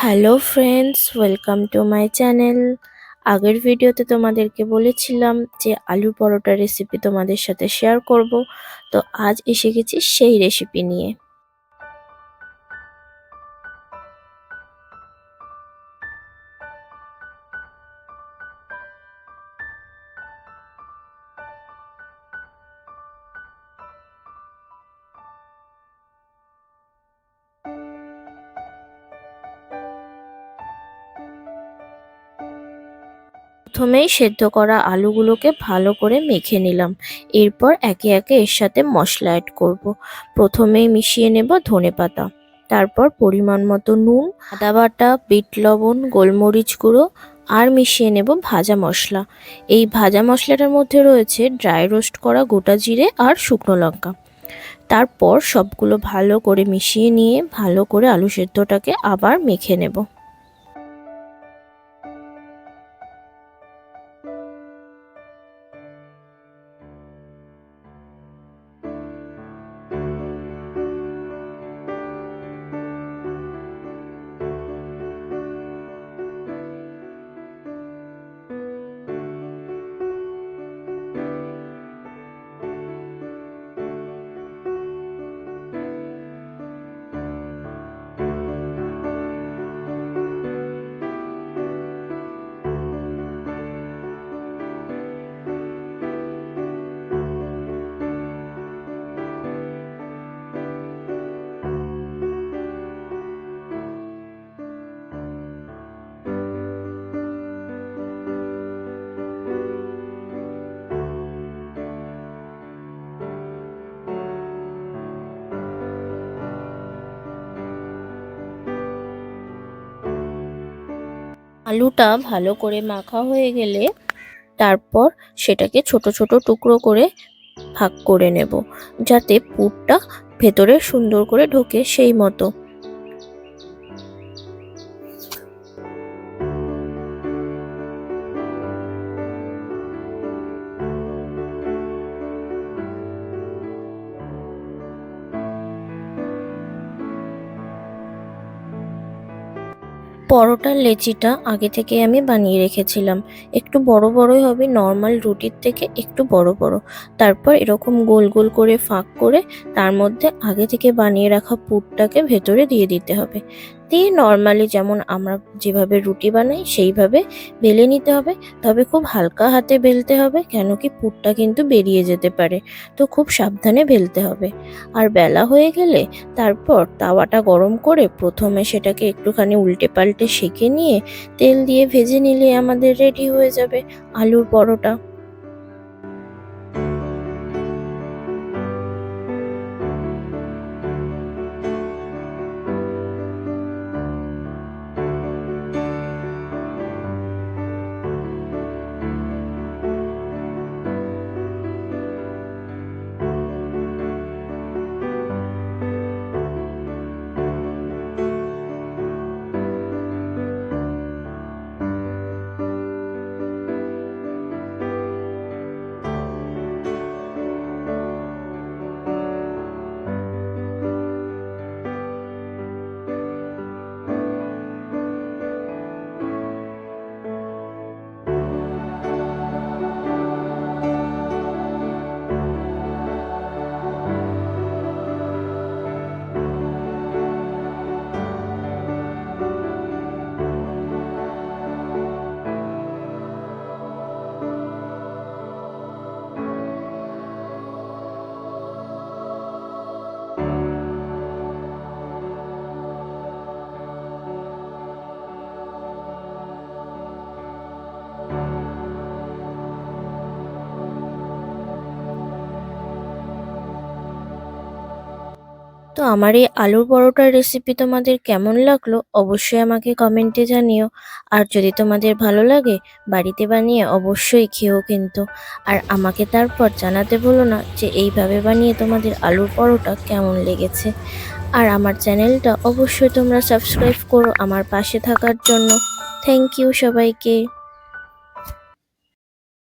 Hello friends welcome to my channel আগের ভিডিওতে তোমাদেরকে বলেছিলাম যে আলু পরোটা রেসিপি তোমাদের সাথে শেয়ার করব। তো আজ এসে গেছি সেই রেসিপি নিয়ে। প্রথমেই সেদ্ধ করা আলুগুলোকে ভালো করে মেখে নিলাম। এরপর একে একে এর সাথে মশলা অ্যাড করব। প্রথমেই মিশিয়ে নেব ধনে পাতা। তারপর পরিমাণ মতো নুন, আদা বাটা, বিট লবণ, গোলমরিচ গুঁড়ো আর মিশিয়ে নেব ভাজা মশলা। এই ভাজা মশলাটার মধ্যে রয়েছে ড্রাই রোস্ট করা গোটা জিরে আর শুকনো লঙ্কা। তারপর সবগুলো ভালো করে মিশিয়ে নিয়ে ভালো করে আলু সেদ্ধটাকে আবার মেখে নেব। আলুটা ভালো করে মাখা হয়ে গেলে তারপর সেটাকে ছোট ছোট টুকরো করে ভাগ করে নেব, যাতে পুরটা ভেতরে সুন্দর করে ঢোকে সেই মতো। পরোটার লেচিটা আগে থেকে আমি বানিয়ে রেখেছিলাম। একটু বড় বড়ই হবে নর্মাল রুটির থেকে একটু বড় বড়। তারপর এরকম গোল গোল করে ফাঁক করে তার মধ্যে আগে থেকে বানিয়ে রাখা পুরটাকে ভেতরে দিয়ে দিতে হবে। দিয়ে নর্মালি যেমন আমরা যেভাবে রুটি বানাই, সেইভাবে বেলে নিতে হবে। তবে খুব হালকা হাতে বেলতে হবে, কেন কি পুরটা কিন্তু বেরিয়ে যেতে পারে। তো খুব সাবধানে বেলতে হবে। আর বেলা হয়ে গেলে তারপর তাওয়াটা গরম করে প্রথমে সেটাকে একটুখানি উল্টে পাল্টে সেঁকে নিয়ে তেল দিয়ে ভেজে নিলে আমাদের রেডি হয়ে যাবে আলুর পরোটা। তো আমার এই আলুর পরোটার রেসিপি তোমাদের কেমন লাগল অবশ্যই আমাকে কমেন্টে জানিও। আর যদি তোমাদের ভালো লাগে, বাড়িতে বানিয়ে অবশ্যই খেও কিন্তু। আর আমাকে তারপর জানাতে বলো না যে এইভাবে বানিয়ে তোমাদের আলুর পরোটা কেমন লেগেছে। আর আমার চ্যানেলটা অবশ্যই তোমরা সাবস্ক্রাইব করো আমার পাশে থাকার জন্য। থ্যাংক ইউ সবাইকে।